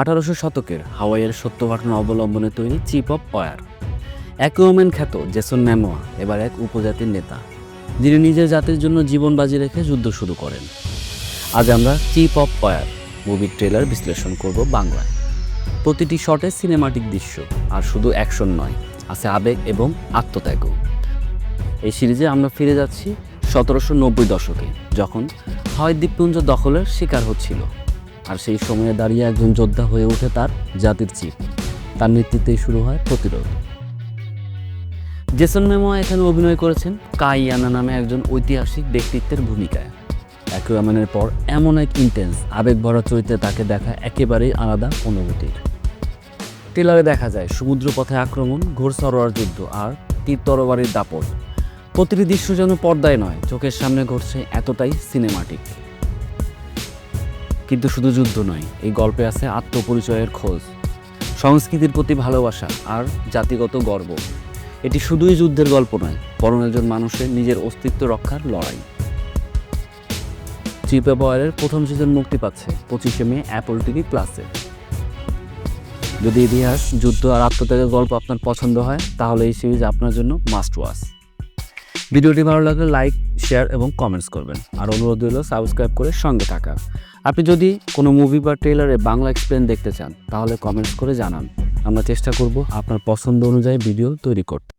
আঠারোশো শতকের হাওয়াইয়ের সত্য ঘটনা অবলম্বনে তৈরি চিপ অফ ওয়ার অ্যাকুয়াম্যান খ্যাত জেসন ম্যামোয়া, এবার এক উপজাতির নেতা, যিনি নিজের জাতির জন্য জীবন বাজি রেখে যুদ্ধ শুরু করেন। আজ আমরা চিপ অফ ওয়ার মুভির ট্রেলার বিশ্লেষণ করব বাংলায়। প্রতিটি শটে সিনেমাটিক দৃশ্য, আর শুধু অ্যাকশন নয়, আছে আবেগ এবং আত্মত্যাগও। এই সিরিজে আমরা ফিরে যাচ্ছি সতেরোশো নব্বই দশকে, যখন হাওয়াই দ্বীপপুঞ্জ দখলের শিকার হচ্ছিল। আর সেই সময়ে দাঁড়িয়ে একজন যোদ্ধা হয়ে ওঠে তার জাতির চিফ। তার নেতৃত্বেই শুরু হয় প্রতিরোধ। জেসন মেমোয়া এখানে অভিনয় করেছেন কাইয়ানা নামে একজন ঐতিহাসিক ব্যক্তিত্বের ভূমিকায়। অ্যাকুয়াম্যানের পর এমন এক ইন্টেন্স আবেগ ভরা চরিত্রে তাকে দেখা একেবারেই আলাদা অনুভূতির। ট্রেলারে দেখা যায় সমুদ্র পথে আক্রমণ ঘোড়সরোয়ার যুদ্ধ আর তীর তরবারির দাপট। প্রতিটি দৃশ্য যেন পর্দায় নয়, চোখের সামনে ঘটছে এতটাই সিনেমাটিক কিন্তু শুধু যুদ্ধ নয়, এই গল্পে আছে আত্মপরিচয়ের খোঁজ, সংস্কৃতির প্রতি ভালোবাসা আর জাতিগত গর্ব। এটি শুধুই যুদ্ধের গল্প নয়, বরং একজন মানুষের নিজের অস্তিত্ব রক্ষার লড়াই। চিপে বয়ারের প্রথম সিজন মুক্তি পাচ্ছে পঁচিশে মে অ্যাপল টিভি প্লাসে যদি ইতিহাস, যুদ্ধ আর আত্মত্যাগের গল্প আপনার পছন্দ হয়, তাহলে এই সিরিজ আপনার জন্য মাস্ট ওয়াচ ভিডিওটি ভালো লাগলে লাইক শেয়ার এবং কমেন্টস করবেন। আর অনুরোধ রইল সাবস্ক্রাইব করে সঙ্গে থাকার আপনি যদি কোনো মুভি বা ট্রেলারে বাংলা এক্সপ্লেন দেখতে চান, তাহলে কমেন্টস করে জানান। আমরা চেষ্টা করব আপনার পছন্দ অনুযায়ী ভিডিও তৈরি করতে।